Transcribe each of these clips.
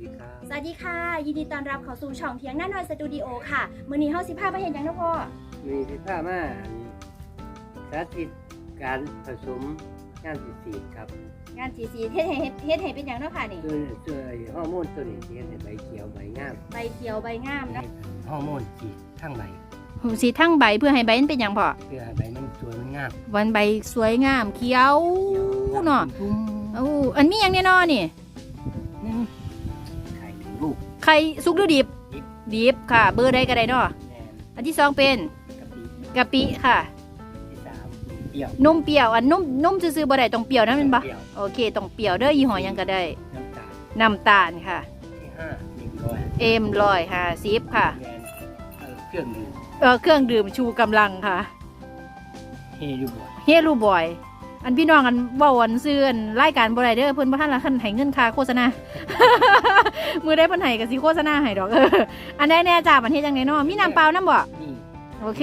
ดีครับ สวัสดีค่ะ ยินดีต้อนรับเข้าสู่ช่องเทียงหน้าหน่อยสตูดิโอค่ะมื้อนี้เฮาสิพาไปเห็นหยังเนาะพ่อมีพิผ้ามาสาธิตการผสมงานสีสีครับงานสีสีเฮ็ดให้เฮ็ดให้เป็นหยังเนาะค่ะนี่ ตัวตัวฮอร์โมนตัวนี้ที่เห็นใบเขียวใบงามใบเขียวใบงามเนาะฮอร์โมนสีทั้งใบสีทั้งใบเพื่อให้ใบมันเป็นหยังพ่อเพื่อให้ใบมันสวยมันงามวันใบสวยงามเขียวเนาะตุ้มโอ้อันมีหยังแน่นอนนี่ นี่ไข่ถึงลูกไข่สุกหรือดิบดิบ ดิบค่ะ เบอร์ใดก็ได้เนาะแนนอันที่สองเป็นกะปิกะปิค่ะที่สามเปรี้ยวนมเปรี้ยวอันนมนมซื่อๆบ่ได้ต้องเปรี้ยวนะแมันบ่เปรี้ยวโอเคต้องเปรี้ยวเด้อยี่ห้อหยังก็ได้น้ำตาลน้ำตาลค่ะที่ห้าหนึ่งร้อยเอ็มร้อยห้าสิบค่ะแนนเอ่อเครื่องดื่มเออเครื่องดื่มชูกำลังค่ะ เฮลูบอยเฮลูบอย อันพี่น้องอันเว้าอันซื้ออันรายการบ่ได้เด้อเพิ่นบ่ทันละคันให้เงินค่าโฆษณา มือได้เพิ่นให้ก็สิโฆษณาให้ดอกเอออันใดแน่จ้ามันเฮ็ดจังไดเนาะมีน้ำเปล่าน้ำบ่นี่โอเค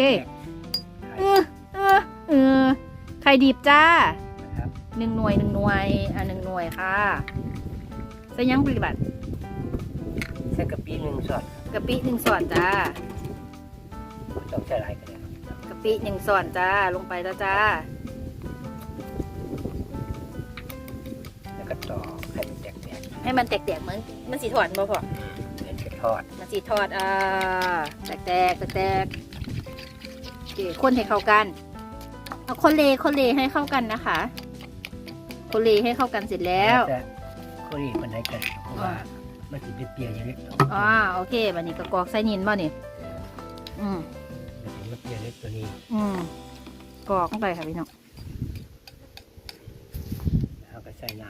เออเออเออไข่ดิบจ้านะครับหนึ่งหน่วยหนึ่งหน่วยอะหนึ่งหน่วยค่ะใส่หยังปฏิบัติใส่กะปิหนึ่งส่วนกะปิหนึ่งส่วนจ้าต้องใส่หลายกันเลยกะปิหนึ่งส่วนจ้าลงไปแล้วจ้า ให้มันแตกๆเหมือนมันสีถอดบ่พอๆเหมือนกระทอดมันสีทอดอ่าแตกแตกแตกแตกโอเคคนให้เข้ากันเอาคนเลคนเลให้เข้ากันนะคะคนเลให้เข้ากันเสร็จแล้วแต่คนนี้มันได้กันเพราะว่ามันจะเป็นเปียอย่างเล็กมันอ่าโอเคบันนี้ก็กรอกใส่นินบ่นี่อืมจะเปียเล็กตัวนี้ อืมกรอกลงไปค่ะพี่น้องแล้วก็ใส่น้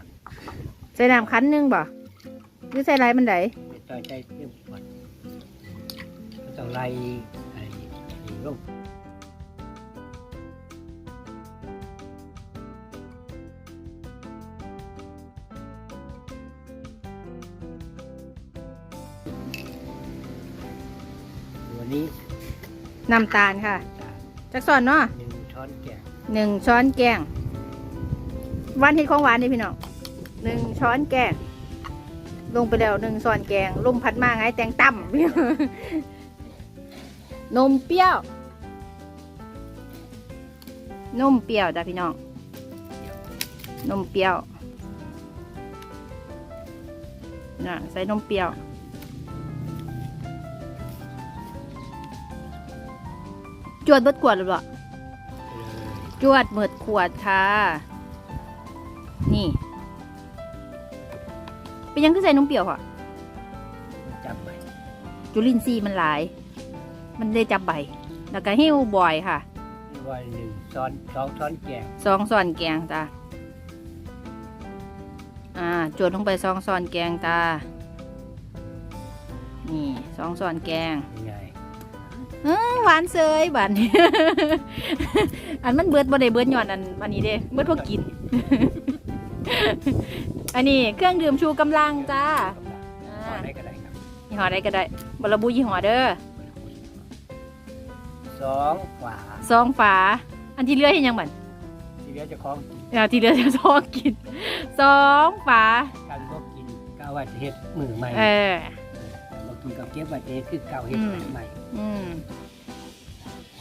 ใส่น้ำคั้นหนึงบ่หรือใส่ไรมันไดำไม่ต้องใช้เรื่องก่อนไม่ต้องไล่ไอ้ไอ้ลงตัวนี้น้ำตาลค่ะตาลจักส่วนเนาะหนึ่งช้อนแกงหนึ่งช้อนแกงหวานเห็ดของหวานนี่พี่น้อง หนึ่งช้อนแกงลงไปแล้วหนึ่งช้อนแกงลมพัดมาไงแตงต่ำพี่น้องนมเปรี้ยวนมเปรี้ยวจ้ะพี่น้อง นมเปรี้ยวน่ะใส่นมเปรี้ยวจวดเบดกวดหรือเปล่าจวดเหมิดขวดค่ะ นี่ เป็นยังคือใส่นมเปรี้ยวค่ะ จับไปจุลินทรีย์มันหลาย มันเลยจับใบ แล้วก็หิ้วบ่อยค่ะว่าหนึ่งช้อนสองช้อนแกงสองส่วนแกงจ้าอ่าจวดลงไปสองส่วนแกงจ้านี่สองส่วนแกงยังไงอื้อหวานเซยหวานอันมันเบิดบ่ได้เบิดย้อนอันอันนี้เด้เบิดพวกกิน อันนี้เครื่องดื่มชูกำลังจ้าอ่าเอาได้ก็ได้ครับยี่ห้อใดก็ได้บระบุยี่ห้อเด้อสองฝาซองฝา อันที่เหลือเห็นยังบันที่เหลือจะคล้องอ่าที่เหลือจะซองกินสองฝา กันก็กินก้าวว่าจะเฮ็ดมือใหม่เออ บางทีก็เก็บไว้จะเฮ็ดคือเก่าเฮ็ดอืม ใหม่อืม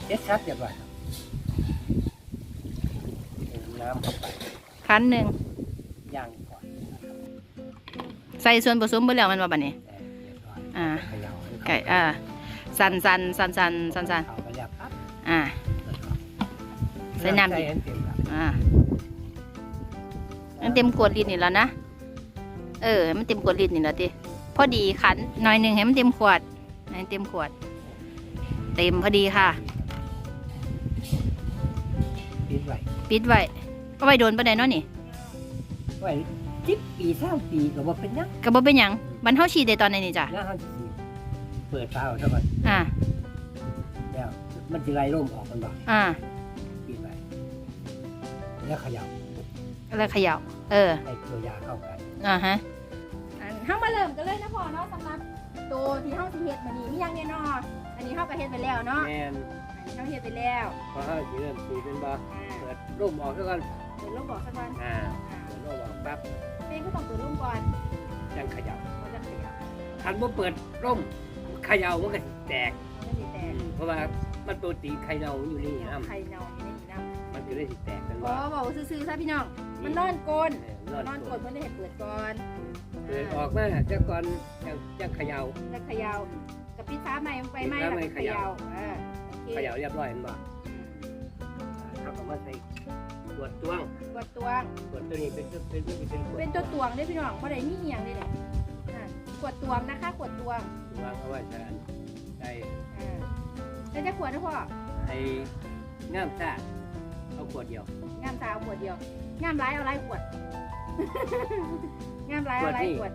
เฮ็ดชัดเรียบร้อยครับเติมน้ำเข้าไปคันหนึ่งย่างก่อน ใส่ส่วนผสมเบดแล้วมันว่าบันนี้แต่เรียบร้อยอ่าเขย่าให้เข้าไก่อ่าสันสันสันสันสันสันเข้าไปแล้วครับอ่าใส่น้ำดิใส่ให้เต็มครับอ่ามันเต็มขวดลิตรนี่แล้วนะเออ มันเต็มขวดลิตรนี่แล้วติพอดีขันหน่อยหนึ่งให้มันเต็มขวดให้มันเต็มขวด เต็มพอดีค่ะ ปิดไว้ปิดไว้ก็ไว้โดนประเด็นเนาะนี่ไว้ สิบปีสามปีก็บ่เป็นหยังก็บ่เป็นหยังบันเทาฉีดได้ตอนไหนนี่จ้ะนะเฮาสิเปิดฝาเอาซะก่อนอ่าแล้วมันสิไล่ลมออกมันบ่อ่าปิดไว้แล้วเขย่าแล้วเขย่าเออให้ตัวยาเข้ากันอ่าฮะเฮามาเริ่มกันเลยนะพ่อเนาะสำหรับตัวที่เฮาสิเฮ็ดมื้อนี้มีหยังแน่นอนอันนี้เฮาก็เฮ็ดไปแล้วเนาะแม่นอันนี้เฮาเฮ็ดไปแล้วพอเฮาสิเริ่มสีเป็นบ่อ่าเปิดลมออกซะก่อนเปิดลมบอกสักวันอ่าอ่าเปิดลมออกปั๊บ เป็นก็ต้องเปิดลมก่อนยังเขย่าก่อนจะเขย่าคันบ่เปิดร่มเขย่ามันก็แตก มันสิแตกเพราะว่ามันโปรตีไข่เน่าอยู่ในนี้น้ไข่เน่าอยู่ในนี้น้ำมันก็เลยสิแตกกันำบอว่าบอกว่าซื่อๆซะพี่น้อง มันนอนกลนเอนอนนอนกลนเพิ่นได้เห็นเปิดก่อนเปิดออกมาจะก่อนจะจะเขย่าจะเขย่ากับปิดฟ้าใหม่ไฟไหมแล้วเขย่าเขย่าเรียบร้อยเห็นบ่เขาก็มว่าใส่ วจตวงกดตวงตรวจตัวนี้เป็นเป็นเป็นเป็นขวดเป็นตัวตวงเด้อพี่น้องบ่ได้มีอีหยังเลยเนี่ยอะขวดตวงนะคะขวดตวงวางเอาไว้ใส่ใส่อ่าแล้วจะขวดนะพ่อไอ้น้ำซ่าเอาขวดเดียว งามสาวขวดเดียวงามร้ายเอาไรขวด งามร้ายเอาไรขวด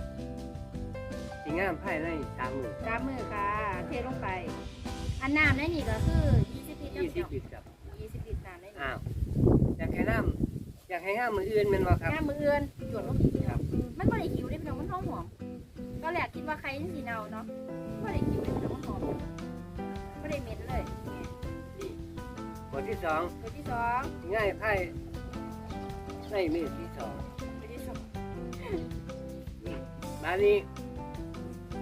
สิงามภายในสามหมื่นกล้ามมือค่ะ เทลงไป อันน้ำในนี่ก็คือ 20ลิตรยี่สิบเนาะลิตรครับ 20ลิตรน้ำในนี่อ้าว อยากให้น้ำอยากให้งามมืออื่นแมันบ่ครับงามมือเอื่นจวดลงอีกครับมันบ่ได้หิวเด้พี่น้องมันหอมหอมก็แหลกคิดว่าใครนี่สิเนาเนาะบ่ได้หิวเด้พี่น้องมันหอมบ่ได้เหม็นเลยนี่ขวดที่สองตัวที่สองสิง่ายภายในมือที่สองตัวที่สองมานี้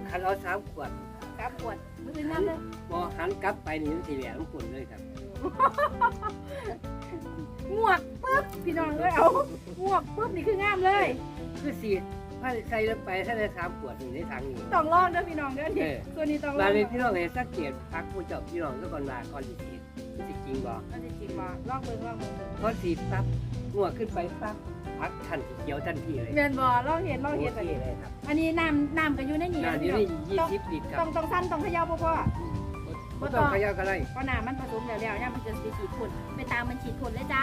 คันเอาสามขวดกามขวดมืออื่นงามเลยพอหันกลับไปนี่มันสีเหลืองปุ่นเลยครับ งวกปึ๊บพี่น้องเลยเอางวกปึ๊บนี่คืองามเลย คือสีถ้าใส่ลงไปถ้าได้สามขวดอยู่ในถังนี้ ต้องลองเด้อพี่น้องเด้อนี่เออ ตัวนี้ต้องลมาองเลยพี่น้องเห็นสังเกตพักผู้เจ้าพี่น้องก็ก่อนมาก่อนสิฉีดมันสิจริงบ่มันจะจริงว่าลองเบิ่งลองเบิ่งเบิ่งพอสีดปั๊บงัวขึ้นไปปั๊บพักทันทีเขียวทันทีเลยแม่นบ่ลองเห็นลองเห็นโอแบบเคนี้เลยครับอันนี้น้ำน้ำก็อยู่ในนี่งานนะนี้พี่น้อได้งยี่สิบลิตรคต้รัอบงต้องสั้นต้องเขย่าบ่พ่อ บ่ต้องเขย่ากันเลยเพราะน้ำมันผสมแล้วแล้วเนี่ยมันจะสิฉีดพ่นไปตามมันฉีดพ่นเลยจ้า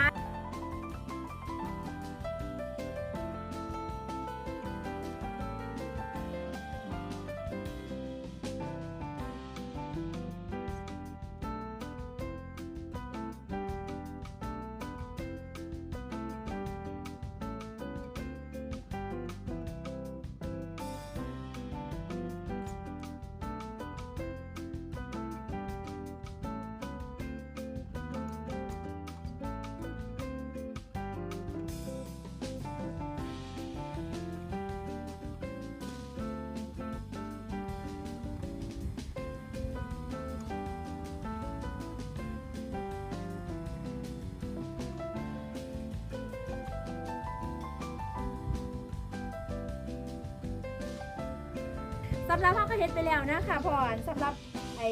สำหรับเขาก็เฮ็ดไปแล้วนะคะพ่อนสำหรับไอ้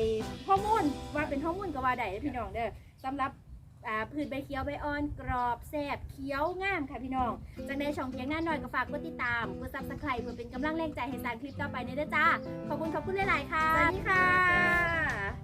ฮอร์โมนว่าเป็นฮอร์โมนก็ว่าได้เด้อพี่น้องเด้อสำหรับอ่าพืชใบเขียวใบอ่อนกรอบแซ่บเขียวงามค่ะพี่น้องจังในช่องเพียงหน้าหน่อยก็ฝากกดติดตามกดซับสไครต์เพื่อเป็นกำลังแรงใจให้สร้างคลิปต่อไปในเด้อจ้าขอบคุณขอบคุณหลายๆค่ะสวัสดีค่ะ